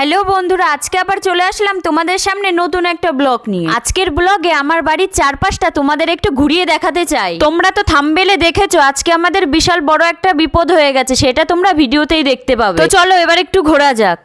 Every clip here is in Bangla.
হ্যালো বন্ধুরা, আজকে আবার চলে আসলাম তোমাদের সামনে নতুন একটা ব্লগ নিয়ে। আজকের ব্লগে আমার বাড়ির চারপাশটা তোমাদের একটু ঘুরিয়ে দেখাতে চাই। তোমরা তো থামবেলে দেখেছ, আজকে আমাদের বিশাল বড় একটা বিপদ হয়ে গেছে, সেটা তোমরা ভিডিওতেই দেখতে পাবে। তো চলো এবার একটু ঘোরা যাক।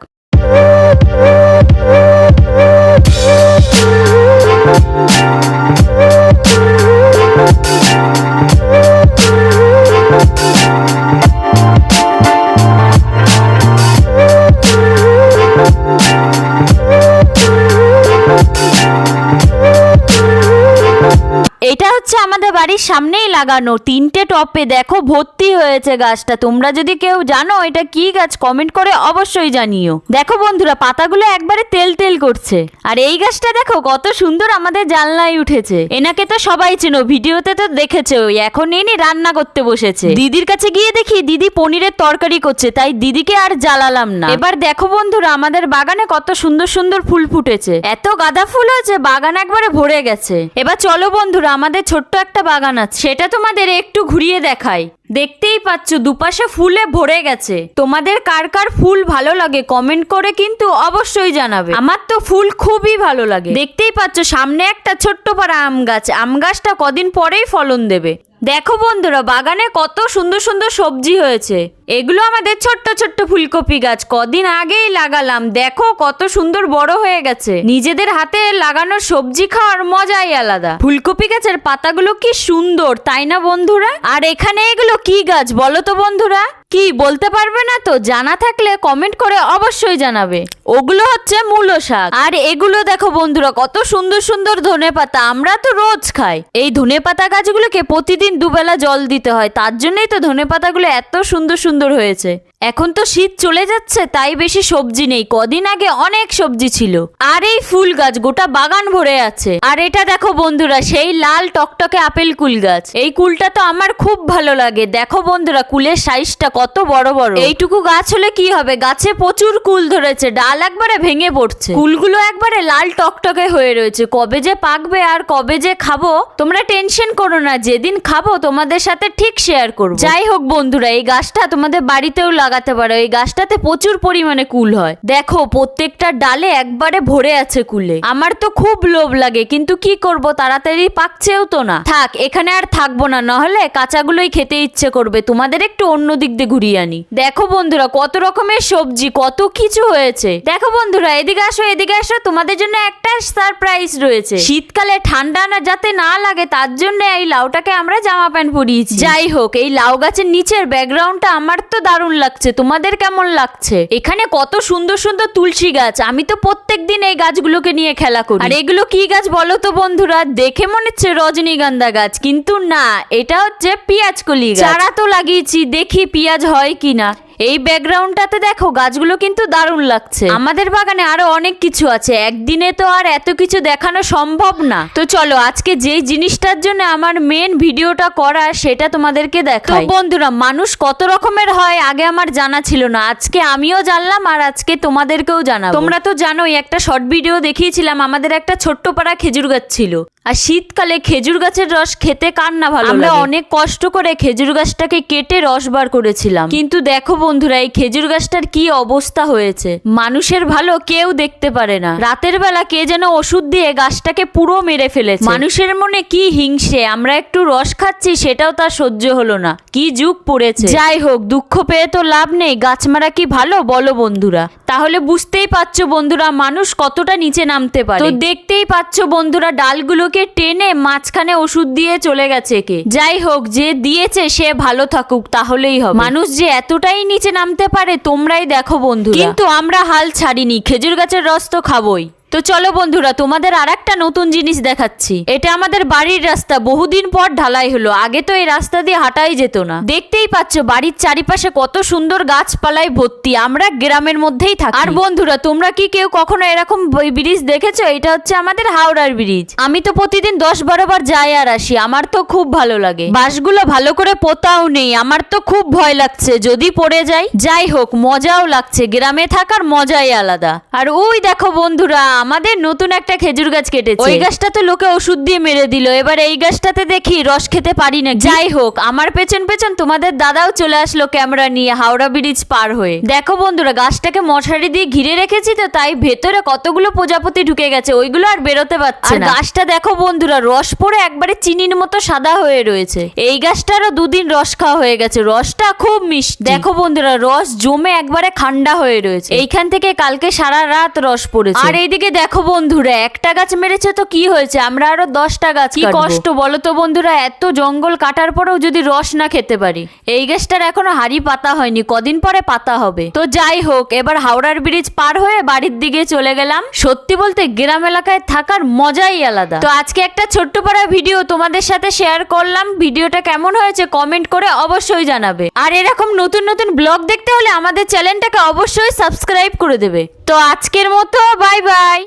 এটা হচ্ছে আমাদের বাড়ির সামনেই লাগানো। তিনটে টপে দেখো ভর্তি হয়েছে গাছটা। তোমরা যদি কেউ জানো এটা কি গাছ কমেন্ট করে অবশ্যই জানিও। দেখো বন্ধুরা, পাতাগুলো একবারে তেল তেল করছে। আর এই গাছটা দেখো, কত সুন্দর আমাদের জানলায় উঠেছে। এনাকে তো সবাই চেনো, ভিডিওতে তো দেখেছ, এখন ইনি রান্না করতে বসেছে। দিদির কাছে গিয়ে দেখি, দিদি পনিরের তরকারি করছে, তাই দিদিকে আর জ্বালালাম না। এবার দেখো বন্ধুরা, আমাদের বাগানে কত সুন্দর সুন্দর ফুল ফুটেছে। এত গাঁদা ফুল হয়েছে, বাগান একবারে ভরে গেছে। এবার চলো বন্ধুরা আমাদের ছোট্ট একটা বাগান আছে। সেটা তোমাদের একটু ঘুরিয়ে দেখাই। দেখতেই পাচ্ছ, দুপাশে ফুলে ভরে গেছে। তোমাদের কার কার ফুল ভালো লাগে কমেন্ট করে কিন্তু অবশ্যই জানাবে। আমার তো ফুল খুবই ভালো লাগে। দেখতেই পাচ্ছ, সামনে একটা ছোট্ট পাড়া আম গাছ। আম গাছটা কদিন পরেই ফলন দেবে। দেখো বন্ধুরা, বাগানে কত সুন্দর সুন্দর সবজি হয়েছে। এগুলো আমাদের ছোট্ট ছোট্ট ফুলকপি গাছ, কদিন আগেই লাগালাম। দেখো কত সুন্দর বড় হয়ে গেছে। নিজেদের হাতে লাগানো সবজি খাওয়ার মজাই আলাদা। ফুলকপি গাছের পাতাগুলো কি সুন্দর, তাই না বন্ধুরা? আর এখানে এগুলো কি গাছ বলো তো বন্ধুরা? কি বলতে পারবে না তো? জানা থাকলে কমেন্ট করে অবশ্যই জানাবে। ওগুলো হচ্ছে মূলো শাক। আর এগুলো দেখো বন্ধুরা, কত সুন্দর সুন্দর ধনে পাতা। আমরা তো রোজ খাই। এই ধনে পাতা গাছগুলোকে প্রতিদিন দুবেলা জল দিতে হয়। তার জন্যই তো ধনে পাতাগুলো এত সুন্দর সুন্দর হয়েছে। এখন তো শীত চলে যাচ্ছে, তাই বেশি সবজি নেই। কদিন আগে অনেক সবজি ছিল। আর এই ফুল গাছ, গোটা বাগান ভরে আছে। আর এটা দেখো বন্ধুরা, সেই লাল টকটকে আপেল কুল গাছ। এই কুলটা তো আমার খুব ভালো লাগে। দেখো বন্ধুরা, কুলের সাইজটা কত বড় বড়। এইটুকু গাছ হলে কি হবে? গাছে প্রচুর কুল ধরেছে ডাল একবারে ভেঙে পড়ছে। কুলগুলো একবারে লাল টকটকে হয়ে রয়েছে। কবে যে পাকবে আর কবে যে খাব তোমরা টেনশন করো না। যেদিন খাব তোমাদের সাথে ঠিক শেয়ার করব। যাই হোক বন্ধুরা এই গাছটা তোমাদের বাড়িতেও লাগাতে পারো। এই গাছটাতে প্রচুর পরিমাণে কুল হয়। দেখো প্রত্যেকটা ডালে একবারে ভরে আছে কুলে। আমার তো খুব লোভ লাগে কিন্তু কি করব? তাড়াতাড়ি পাকছেও তো না। থাক এখানে আর থাকব না। নাহলে কাঁচাগুলোই খেতে ইচ্ছে করবে। তোমাদের একটু অন্য দিক দিয়ে ঘুরিয়ে আনি দেখো বন্ধুরা, কত রকমের সবজি, কত কিছু হয়েছে। দেখো বন্ধুরা, এদিকে আসো এদিকে আসো, তোমাদের জন্য একটা সারপ্রাইজ রয়েছে। শীতকালে ঠান্ডা না, যাতে না লাগে, তার জন্য এই লাউটাকে আমরা জামা প্যান্ট পরিয়েছি। যাই হোক, এই লাউ গাছের নিচের ব্যাকগ্রাউন্ডটা আমার তো দারুণ লাগছে। তোমাদের কেমন লাগছে? এখানে কত সুন্দর সুন্দর তুলসী গাছ। আমি তো প্রত্যেক দিন এই গাছগুলোকে নিয়ে খেলা করি। আর এগুলো কি গাছ বলো তো বন্ধুরা? দেখে মনে হচ্ছে রজনীগন্ধা গাছ। কিন্তু না, এটা হচ্ছে পেঁয়াজ কলি চারা তো লাগিয়েছি, দেখি পেঁয়াজ হয় কিনা? এই ব্যাকগ্রাউন্ডটাতে দেখো গাছগুলো কিন্তু দারুণ লাগছে। আমাদের বাগানে আরও অনেক কিছু আছে। একদিনে তো আর এত কিছু দেখানো সম্ভব না। তো চলো আজকে যেই জিনিসটার জন্য আমার মেন ভিডিওটা করা সেটা তোমাদেরকে দেখাই। তো বন্ধুরা মানুষ কত রকমের হয় আগে আমার জানা ছিল না। আজকে আমিও জানলাম আর আজকে তোমাদেরকেও জানাব। তোমরা তো জানোই একটা শর্ট ভিডিও দেখিয়েছিলাম। আমাদের একটা ছোট্ট পাড়া খেজুর গাছ ছিল। আর শীতকালে খেজুর গাছের রস খেতে কার না ভালো আমরা অনেক কষ্ট করে খেজুর গাছটাকে কেটে রস বার করেছিলাম। কিন্তু দেখো বন্ধুরা এই খেজুর গাছটার কি অবস্থা হয়েছে? মানুষের ভালো কেউ দেখতে পারে না। রাতের বেলা কে যেন ওষুধ দিয়ে গাছটাকে পুরো মেরে ফেলেছে। মানুষের মনে কি হিংসে আমরা একটু রস খাচ্ছি সেটাও তার সহ্য হলো না। কি যুগ পড়েছে। যাই হোক দুঃখ পেয়ে তো লাভ নেই। গাছ মারা কি ভালো? বলো বন্ধুরা। তাহলে বুঝতেই পারছ বন্ধুরা মানুষ কতটা নিচে নামতে পারে। তো দেখতেই পাচ্ছ বন্ধুরা ডালগুলোকে টেনে মাঝখানে ওষুধ দিয়ে চলে গেছে কে যাই হোক, যে দিয়েছে সে ভালো থাকুক, তাহলেই হবে। মানুষ যে এতটাই নিচে নামতে পারে, তোমরাই দেখো বন্ধু কিন্তু আমরা হাল ছাড়িনি, খেজুর গাছের রস তো খাবোই। তো চলো বন্ধুরা, তোমাদের আর একটা নতুন জিনিস দেখাচ্ছি। এটা আমাদের বাড়ির রাস্তা, বহুদিন পর ঢালাই হলো। আগে তো এই রাস্তা দিয়ে হাঁটাই যেত না। দেখতেই পাচ্ছ, বাড়ির চারিপাশে কত সুন্দর গাছপালায় ভর্তি। আমরা গ্রামের মধ্যেই থাকি। আর বন্ধুরা, তোমরা কি কেউ কখনো এরকম ব্রিজ দেখেছ? এটা হচ্ছে আমাদের হাওড়ার ব্রিজ। আমি তো প্রতিদিন দশ বারো বার যাই আর আসি। আমার তো খুব ভালো লাগে। বাসগুলো ভালো করে পোতাও নেই। আমার তো খুব ভয় লাগছে। যদি পড়ে যাই যাই হোক, মজাও লাগছে। গ্রামে থাকার মজাই আলাদা। আর ওই দেখো বন্ধুরা আমাদের নতুন একটা খেজুর গাছ কেটেছে। ওই গাছটা তো লোকে ওষুধ দিয়ে মেরে দিল। এবার এই গাছটাতে দেখি রস খেতে পারি না যাই হোক আমার পেছন পেছন তোমাদের দাদাও চলে আসলো ক্যামেরা নিয়ে হাওড়া ব্রিজ পার হয়ে। দেখো বন্ধুরা গাছটাকে মশারি দিয়ে ঘিরে রেখেছি তো তাই ভেতরে কতগুলো প্রজাপতি ঢুকে গেছে ওইগুলো আর বেরোতে পারছে না। গাছটা দেখো বন্ধুরা রস পড়ে একবারে চিনির মতো সাদা হয়ে রয়েছে। এই গাছটারও দুদিন রস খাওয়া হয়ে গেছে রসটা খুব মিষ্টি। দেখো বন্ধুরা রস জমে একবারে ঠান্ডা হয়ে রয়েছে। এইখান থেকে কালকে সারা রাত রস পড়েছে। আর এইদিকে দেখো বন্ধুরা একটা গাছ মেরেছে তো কি হয়েছে? আমরা আরও দশটা গাছ কি কষ্ট বলো তো বন্ধুরা এত জঙ্গল কাটার পরেও যদি রস না খেতে পারি। এই গাছটার এখনও হাড়ি পাতা হয়নি কদিন পরে পাতা হবে। তো যাই হোক এবার হাওড়ার ব্রিজ পার হয়ে বাড়ির দিকে চলে গেলাম। সত্যি বলতে গ্রাম এলাকায় থাকার মজাই আলাদা। তো আজকে একটা ছোট্ট পাড়া ভিডিও তোমাদের সাথে শেয়ার করলাম। ভিডিওটা কেমন হয়েছে কমেন্ট করে অবশ্যই জানাবে। আর এরকম নতুন নতুন ব্লগ দেখতে হলে আমাদের চ্যানেলটাকে অবশ্যই সাবস্ক্রাইব করে দেবে। তো আজকের মতো বাই বাই